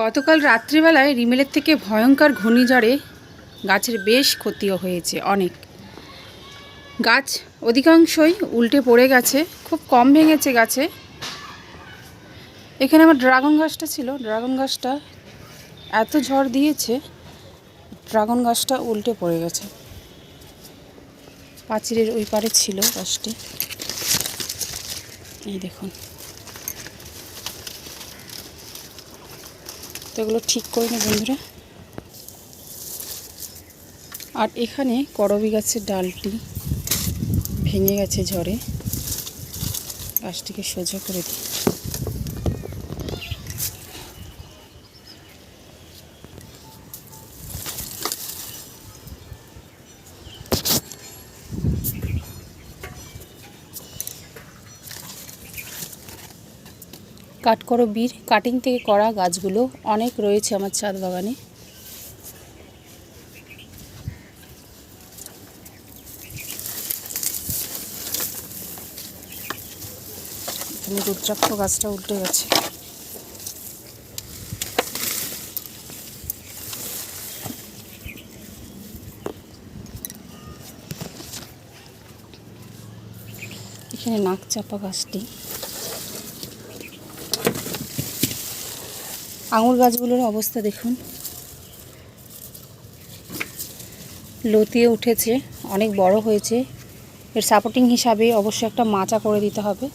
গতকাল রাত্রিবেলায় রিমেলের থেকে ভয়ঙ্কর ঘূর্ণিঝড়ে গাছের বেশ ক্ষতিও হয়েছে অনেক। গাছ অধিকাংশই উল্টে পড়ে গেছে, খুব কম ভেঙেছে গাছে। এখানে আমার ড্রাগন গাছটা ছিল, ড্রাগন গাছটা এত ঝড় দিয়েছে, ড্রাগন গাছটা উল্টে পড়ে গেছে। পাঁচিরের ওই পারে ছিল গাছটি। এই দেখুন। তো এগুলো ঠিক করে নি বন্ধুরা। আর এখানে করবি গাছের ডালটি ভেঙে গেছে ঝড়ে। গাছটিকে সোজা করে দিই কাট করো বীর। কাটিং থেকে করা গাছগুলো অনেক রয়েছে আমার ছাদ বাগানে। রুদ্রাক্ষ গাছটা উল্টে গেছে। এখানে নাক চাপা গাছটি। আঙুর গাছগুলোর অবস্থা দেখুন। লতিয়ে উঠেছে, অনেক বড় হয়েছে। এর সাপোর্টিং হিসাবে অবশ্যই একটা মাচা করে দিতে হবে।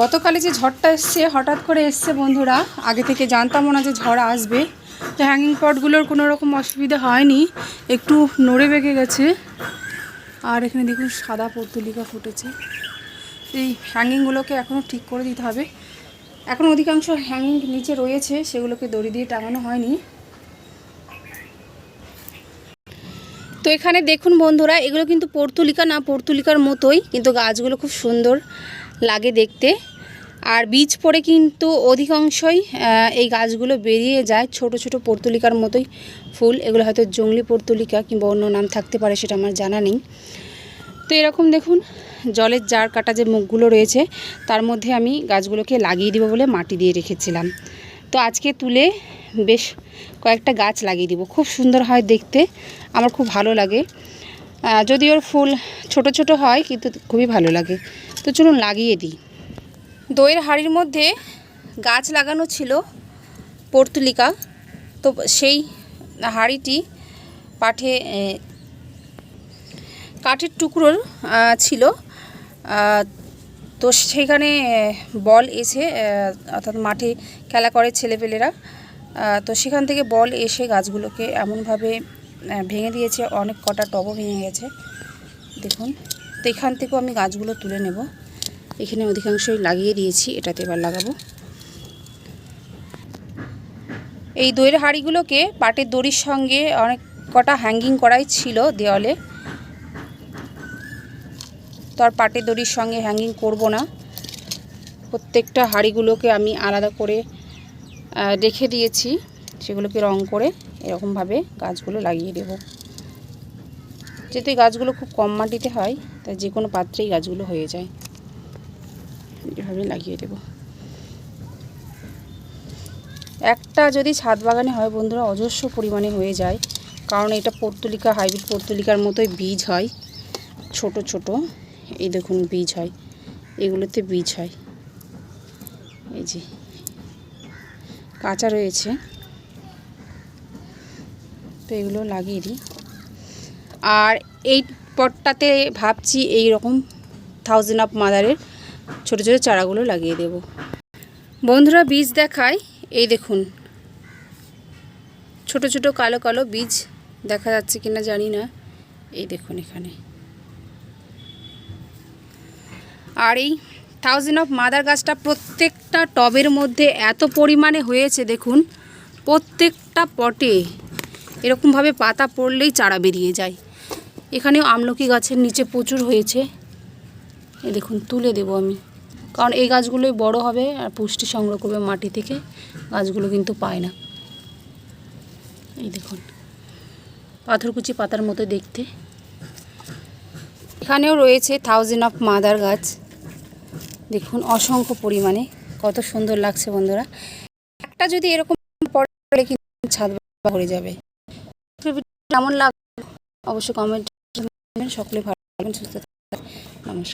গতকালে যে ঝড়টা এসছে, হঠাৎ করে এসছে বন্ধুরা, আগে থেকে জানতামও না যে ঝড় আসবে। তো হ্যাঙ্গিং পটগুলোর কোনো রকম অসুবিধা হয়নি। একটু নড়ে বেঁকে গেছে। আর এখানে দেখুন সাদা পর্তুলিকা ফুটেছে। এই হ্যাঙ্গিংগুলোকে এখনও ঠিক করে দিতে হবে। এখন অধিকাংশ হ্যাঙ্গিং নিচে রয়েছে, সেগুলোকে দড়ি দিয়ে টাঙানো হয়নি। তো এখানে দেখুন বন্ধুরা, এগুলো কিন্তু পর্তুলিকা না, পর্তুলিকার মতোই, কিন্তু গাছগুলো খুব সুন্দর লাগে দেখতে। আর বীজ পড়ে কিন্তু অধিকাংশই এই গাছগুলো বেরিয়ে যায় ছোট ছোট পর্তুলিকার মতোই ফুল। এগুলো হয়তো জঙ্গলি পর্তুলিকা কিংবা অন্য নাম থাকতে পারে সেটা আমার জানা নেই। তো এরকম দেখুন, জলের জার কাটা যে মুখগুলো রয়েছে, তার মধ্যে আমি গাছগুলোকে লাগিয়ে দিব বলে মাটি দিয়ে রেখেছিলাম। তো আজকে তুলে বেশ কয়েকটা গাছ লাগিয়ে দিব। খুব সুন্দর হয় দেখতে, আমার খুব ভালো লাগে। যদি ওর ফুল ছোট ছোট হয় কিন্তু খুবই ভালো লাগে। তো চলুন লাগিয়ে দিই। দইয়ের হাঁড়ির মধ্যে গাছ লাগানো ছিল পর্তুলিকা। তো সেই হাঁড়িটি পাঠে কাঠের টুকরোর ছিল। তো সেখানে বল এসে অর্থাৎ মাঠে খেলা করে ছেলেপেলেরা। তো সেখান থেকে বল এসে গাছগুলোকে এমনভাবে ভেঙে দিয়েছে। অনেক কটা টবও ভেঙে গেছে। দেখুন, তো এখান থেকেও আমি গাছগুলো তুলে নেব। এখানে অধিকাংশই লাগিয়ে দিয়েছি, এটাতে এবার লাগাবো। এই দইয়ের হাঁড়িগুলোকে পাটের দড়ির সঙ্গে অনেক কটা হ্যাঙ্গিং করাই ছিল দেওয়ালে। তো আর পাটের দড়ির সঙ্গে হ্যাঙ্গিং করব না। প্রত্যেকটা হাঁড়িগুলোকে আমি আলাদা করে রেখে দিয়েছি, সেগুলোকে রং করে এরকমভাবে গাছগুলো লাগিয়ে দেব। যেহেতু গাছগুলো খুব কম মাটিতে হয়, তাই যে কোনো পাত্রেই গাছগুলো হয়ে যায়। এভাবে লাগিয়ে দেব। একটা যদি ছাদ বাগানে হয় বন্ধুরা, অজস্র পরিমাণে হয়ে যায়। কারণ এটা পর্তুলিকা হাইব্রিড পর্তুলিকার মতোই বীজ হয়। ছোট ছোট। এই দেখুন বীজ হয়। এগুলোতে বীজ হয়। এই যে, কাঁচা রয়েছে। তো এগুলো লাগিয়ে দিই। আর এই পটটাতে ভাবছি এই রকম থাউজেন্ড অফ মাদারের ছোট ছোট চারাগুলো লাগিয়ে দেব। বন্ধুরা বীজ দেখায় এই দেখুন। ছোট ছোট কালো কালো বীজ দেখা যাচ্ছে কিনা জানি না, এই দেখুন এখানে। আর এই থাউজেন্ড অফ মাদার গাছটা প্রত্যেকটা টবের মধ্যে এত পরিমাণে হয়েছে, দেখুন। প্রত্যেকটা পটে এরকমভাবে পাতা পড়লেই চারা বেরিয়ে যায়। এখানেও আমলকি গাছের নিচে প্রচুর হয়েছে। এই দেখুন তুলে দেব আমি। কারণ এই গাছগুলোই বড় হবে আর পুষ্টি সংগ্রহ করবে মাটি থেকে গাছগুলো কিন্তু পায় না। এই দেখুন পাথরকুচি পাতার মতো দেখতে। এখানেও রয়েছে থাউজেন্ড অফ মাদার গাছ। দেখুন অসংখ্য পরিমাণে কত সুন্দর লাগছে বন্ধুরা। একটা যদি এরকম পড়ে কিন্তু ছাদ ভরে যাবে। কেমন লাগবে অবশ্যই কমেন্ট সকলে ভালো থাকবেন, সুস্থ নমস্কার।